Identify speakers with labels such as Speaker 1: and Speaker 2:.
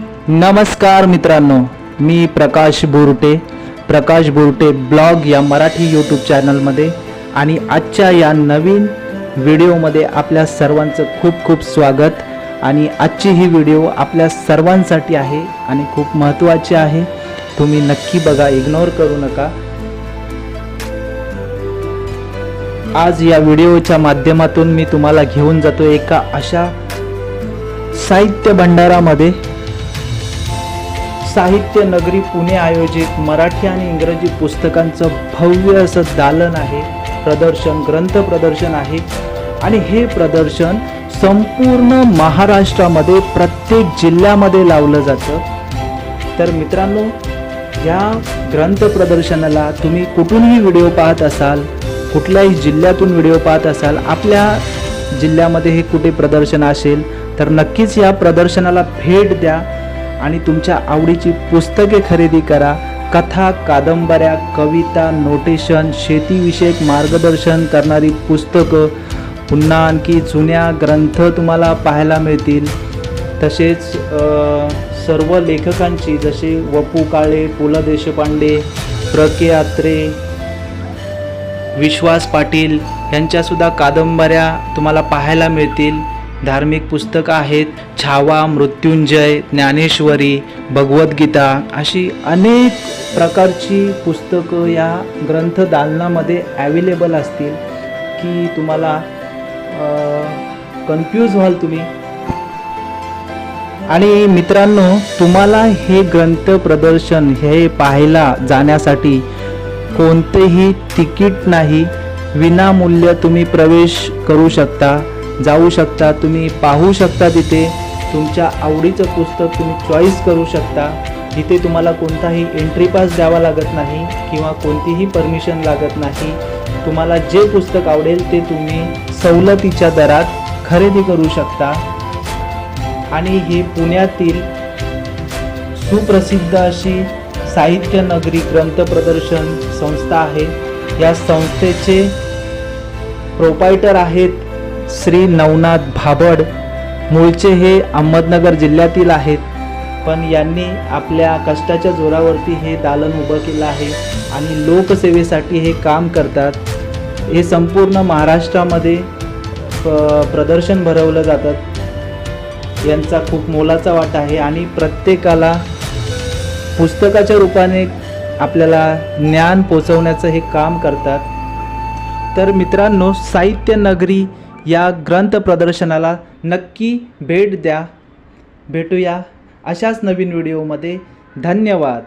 Speaker 1: नमस्कार मित्रांनो मी प्रकाश बोरटे. प्रकाश बोरटे ब्लॉग या मराठी यूट्यूब चॅनलमध्ये आणि आजच्या या नवीन व्हिडिओमध्ये आपल्या सर्वांचं खूप खूप स्वागत. आणि आजची ही व्हिडिओ आपल्या सर्वांसाठी आहे आणि खूप महत्त्वाची आहे. तुम्ही नक्की बघा इग्नोर करू नका. आज या व्हिडिओच्या माध्यमातून मी तुम्हाला घेऊन जातो एका अशा साहित्य भंडारामध्ये. साहित्य नगरी पुणे आयोजित मराठी आणि इंग्रजी पुस्तकांचं भव्य असं दालन आहे. प्रदर्शन ग्रंथ प्रदर्शन आहे. आणि हे प्रदर्शन संपूर्ण महाराष्ट्रामध्ये प्रत्येक जिल्ह्यामध्ये लावलं जातं. तर मित्रांनो या ग्रंथ प्रदर्शनाला तुम्ही कुठूनही व्हिडिओ पाहत असाल कुठल्याही जिल्ह्यातून व्हिडिओ पाहत असाल आपल्या जिल्ह्यामध्ये हे कुठे प्रदर्शन असेल तर नक्कीच या प्रदर्शनाला भेट द्या. आणि तुमच्या आवडीची पुस्तके खरेदी करा. कथा कादंबऱ्या कविता नोटेशन शेतीविषयक मार्गदर्शन करणारी पुस्तकं पुन्हा आणखी जुन्या ग्रंथ तुम्हाला पाहायला मिळतील. तसेच सर्व लेखकांची जसे वपू काळे पु ल देशपांडे प्र. के. आत्रे विश्वास पाटील यांच्यासुद्धा कादंबऱ्या तुम्हाला पाहायला मिळतील. धार्मिक पुस्तकं आहेत. छावा मृत्युंजय ज्ञानेश्वरी भगवद्गीता अशी अनेक प्रकारची पुस्तकं या ग्रंथ दालनामध्ये ॲवेलेबल असतील की तुम्हाला कन्फ्यूज व्हाल तुम्ही. आणि मित्रांनो तुम्हाला हे ग्रंथ प्रदर्शन हे पाहायला जाण्यासाठी कोणतेही तिकीट नाही. विनामूल्य तुम्ही प्रवेश करू शकता. जाऊ शकता तुम्ही पाहू शकता तिथे. तुमच्या आवडीचं पुस्तक तुम्ही चॉईस करू शकता. तिथे तुम्हाला कोणताही एंट्री पास द्यावा लागत नाही किंवा कोणतीही परमिशन लागत नाही. तुम्हाला जे पुस्तक आवडेल ते तुम्ही सवलतीच्या दरात खरेदी करू शकता. आणि ही पुण्यातील सुप्रसिद्ध अशी साहित्य नगरी ग्रंथ प्रदर्शन संस्था आहे. या संस्थेचे प्रोपायटर आहेत श्री नवनाथ भाबड. मूळचे हे अहमदनगर जिल्ह्यातील आहेत. पण यांनी आपल्या कष्टाच्या जोरावरती हे दालन उभं केलं आहे आणि लोकसेवेसाठी हे काम करतात. हे संपूर्ण महाराष्ट्रामध्ये प्रदर्शन भरवलं जातात यांचा खूप मोलाचा वाटा आहे आणि प्रत्येकाला पुस्तकाच्या रूपाने आपल्याला ज्ञान पोचवण्याचं हे काम करतात. तर मित्रांनो साहित्य नगरी या ग्रंथ प्रदर्शनाला नक्की भेट द्या. भेटूया अशाच नवीन व्हिडिओमध्ये. धन्यवाद.